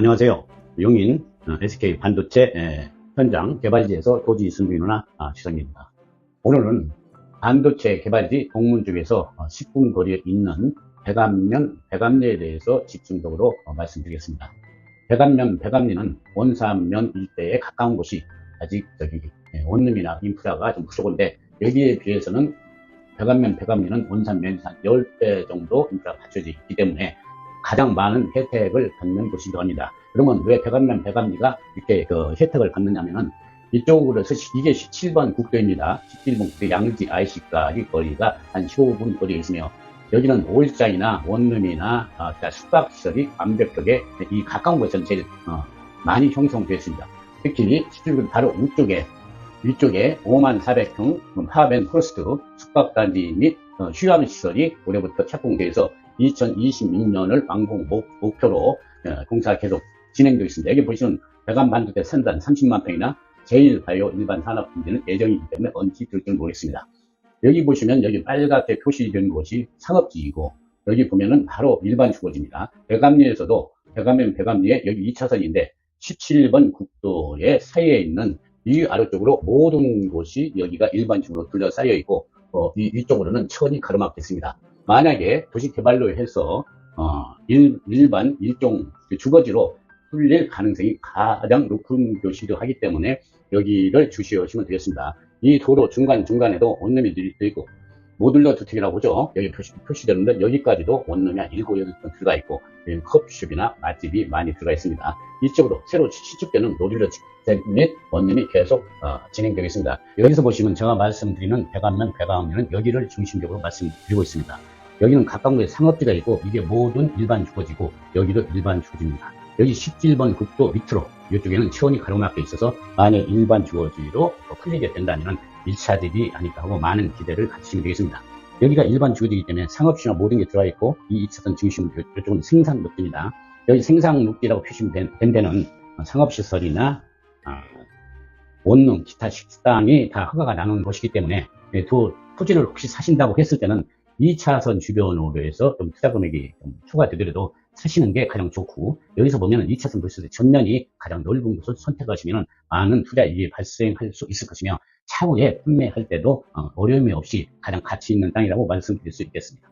안녕하세요. 용인 어, SK 반도체 에, 현장 개발지에서 도지 승빈누나 아, 지성입니다. 오늘은 반도체 개발지 동문 쪽에서 어, 10분 거리에 있는 백암면 백암리에 대해서 집중적으로 어, 말씀드리겠습니다. 백암면 백암리는 원산면 일대에 가까운 곳이 아직 저기 예, 원룸이나 인프라가 좀 부족한데 여기에 비해서는 백암면 백암리는 원산면 한 10배 정도 인프라가 갖춰져 있기 때문에 가장 많은 혜택을 받는 곳이기도 합니다. 그러면 왜 백암면 백암리가 이렇게 그 혜택을 받느냐면은 이쪽으로 해서 이게 17번 국도입니다. 17번 국도 양지 IC까지 거리가 한 15분 거리에 있으며 여기는 올장이나 원룸이나 어, 숙박시설이 완벽하게 이 가까운 곳에서는 제일 어, 많이 형성되어 있습니다. 특히 17번 바로 위쪽에 위쪽에 5만 400평 파벤 포스트 숙박단지 및 어, 휴양시설이 올해부터 착공돼서 2026년을 완공 목, 목표로 어, 공사 계속 진행되고 있습니다. 여기 보시면 배관 만두대 선단 30만 평이나 제일바이오 일반 산업 분지는 예정이기 때문에 언제 될지 모르겠습니다. 여기 보시면 여기 빨갛게 표시된 곳이 상업지이고 여기 보면은 바로 일반 주거지입니다. 배감리에서도 배감면 배감리에 여기 2차선인데 17번 국도의 사이에 있는 이 아래쪽으로 모든 곳이 여기가 일반 주거로 둘러싸여 있고 어, 이, 이쪽으로는 천이 가로막혀 있습니다. 만약에 도시 개발로 해서 어, 일, 일반 일종 주거지로 풀릴 가능성이 가장 높은 곳이기도 하기 때문에 여기를 주시하시면 되겠습니다. 이 도로 중간중간에도 되어 있고 모듈러 주택이라고 하죠. 여기 표시, 표시되는데 여기까지도 원룸이 한 7, 8번 들어가 있고 여기 커피숍이나 맛집이 많이 들어가 있습니다. 이쪽으로 새로 시축되는 모듈러 주택 및 원룸이 계속 어, 진행되고 있습니다. 여기서 보시면 제가 말씀드리는 배관면, 배관면은 여기를 중심적으로 말씀드리고 있습니다. 여기는 가까운 곳에 상업지가 있고 이게 모든 일반 주거지고 여기도 일반 주거지입니다. 여기 17번 국도 밑으로 이쪽에는 체온이 가로막혀 있어서 만약 일반 주거지로 풀리게 된다면 1차 대비 아닐까 하고 많은 기대를 가지시면 되겠습니다. 여기가 일반 주거지이기 때문에 상업시나 모든 게 들어가 있고 이 2차선 중심 이쪽은 생산룩지입니다. 여기 생산룩지라고 표시된 된 데는 상업시설이나 아, 원룸, 기타 식당이 다 허가가 나는 곳이기 때문에 두 토지를 혹시 사신다고 했을 때는 2차선 주변으로 해서 좀 투자 금액이 좀 추가되더라도 사시는 게 가장 좋고 여기서 보면 2차선 부스 전면이 가장 넓은 곳을 선택하시면 많은 투자 이익이 발생할 수 있을 것이며 차후에 판매할 때도 어려움이 없이 가장 가치 있는 땅이라고 말씀드릴 수 있겠습니다.